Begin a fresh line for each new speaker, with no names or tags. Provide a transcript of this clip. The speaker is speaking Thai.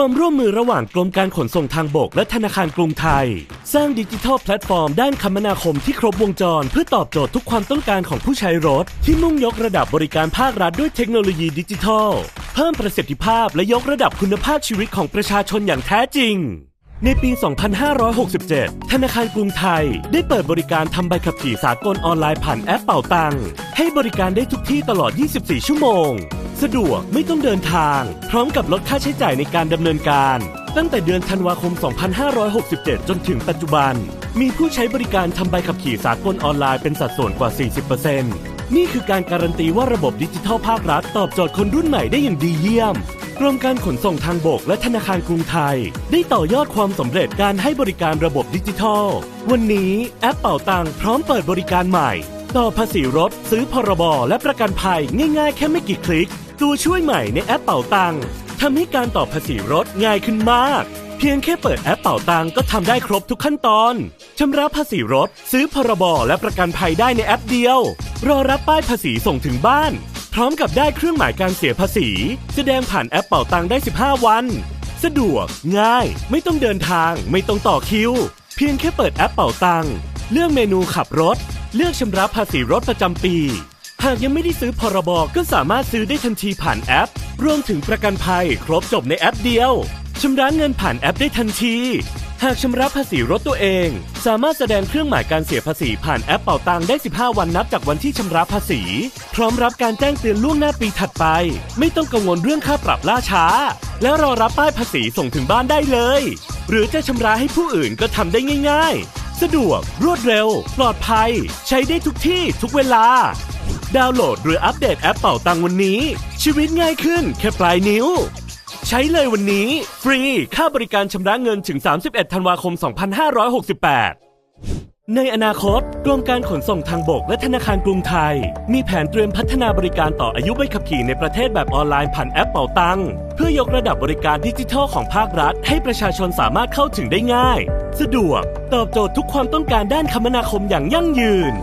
ความร่วมมือระหว่างกรมการขนส่งทางบกและธนาคารกรุงไทย สร้างดิจิทัลแพลตฟอร์มด้านคมนาคมที่ครบวงจร เพื่อตอบโจทย์ทุกความต้องการของผู้ใช้รถ ที่มุ่งยกระดับบริการภาครัฐด้วยเทคโนโลยีดิจิทัล เพิ่มประสิทธิภาพและยกระดับคุณภาพชีวิตของประชาชนอย่างแท้จริง ในปี 2567 ธนาคารกรุงไทย ได้เปิดบริการทำใบขับขี่สากลออนไลน์ผ่านแอปเป่าตัง ให้บริการได้ทุกที่ตลอด 24 ชั่วโมง สะดวกไม่ต้องเดินทาง พร้อมกับลดค่าใช้จ่ายในการดำเนินการ ตั้งแต่เดือนธันวาคม 2567 จนถึงปัจจุบัน มีผู้ใช้บริการทำใบขับขี่สากลออนไลน์เป็นสัดส่วนกว่า 40%นี่คือการการันตีว่าระบบดิจิทัลภาครัฐตอบโจทย์คนรุ่นใหม่ได้อย่างดีเยี่ยม กรมการขนส่งทางบกและธนาคารกรุงไทย ได้ต่อยอดความสำเร็จการให้บริการระบบดิจิทัล วันนี้แอปเป่าตังค์พร้อมเปิดบริการใหม่ ต่อภาษีรถ ซื้อพรบและประกันภัยง่ายๆ แค่ไม่กี่คลิก ตัวช่วยใหม่ในแอปเป่าตังค์ทำให้การต่อภาษีรถง่ายขึ้นมาก เพียงแค่เปิดแอปเป่าตังค์ก็ทำได้ครบทุกขั้นตอนชำระภาษีรถ ซื้อพรบและประกันภัยได้ในแอปเดียว รอรับป้ายภาษีส่งถึงบ้าน พร้อมกับได้เครื่องหมายการเสียภาษี แสดงผ่านแอปเป่าตังได้ 15 วัน สะดวก ง่าย ไม่ต้องเดินทาง ไม่ต้องต่อคิว เพียงแค่เปิดแอปเป่าตัง เลือกเมนูขับรถ เลือกชำระภาษีรถประจำปี หากยังไม่ได้ซื้อพรบก็สามารถซื้อได้ทันทีผ่านแอป รวมถึงประกันภัย ครบจบในแอปเดียวชำระเงินผ่านแอปได้ทันที หากชำระภาษีรถตัวเอง สามารถแสดงเครื่องหมายการเสียภาษีผ่านแอปเป่าตังได้ 15 วันนับจากวันที่ชำระภาษี พร้อมรับการแจ้งเตือนล่วงหน้าปีถัดไป ไม่ต้องกังวลเรื่องค่าปรับล่าช้า และรอรับป้ายภาษีส่งถึงบ้านได้เลย หรือจะชำระให้ผู้อื่นก็ทำได้ง่าย ๆ สะดวก รวดเร็ว ปลอดภัย ใช้ได้ทุกที่ทุกเวลา ดาวน์โหลดหรืออัปเดตแอปเป่าตังวันนี้ ชีวิตง่ายขึ้นแค่ปลายนิ้ว ใช้เลยวันนี้ ฟรี ค่าบริการชำระเงินถึง 31 ธันวาคม 2568 ในอนาคต กรมการขนส่งทางบกและธนาคารกรุงไทย มีแผนเตรียมพัฒนาบริการต่ออายุใบขับขี่ในประเทศแบบออนไลน์ผ่านแอปเป่าตัง เพื่อยกระดับบริการดิจิทัลของภาครัฐ ให้ประชาชนสามารถเข้าถึงได้ง่าย สะดวก ตอบโจทย์ทุกความต้องการด้านคมนาคมอย่างยั่งยืน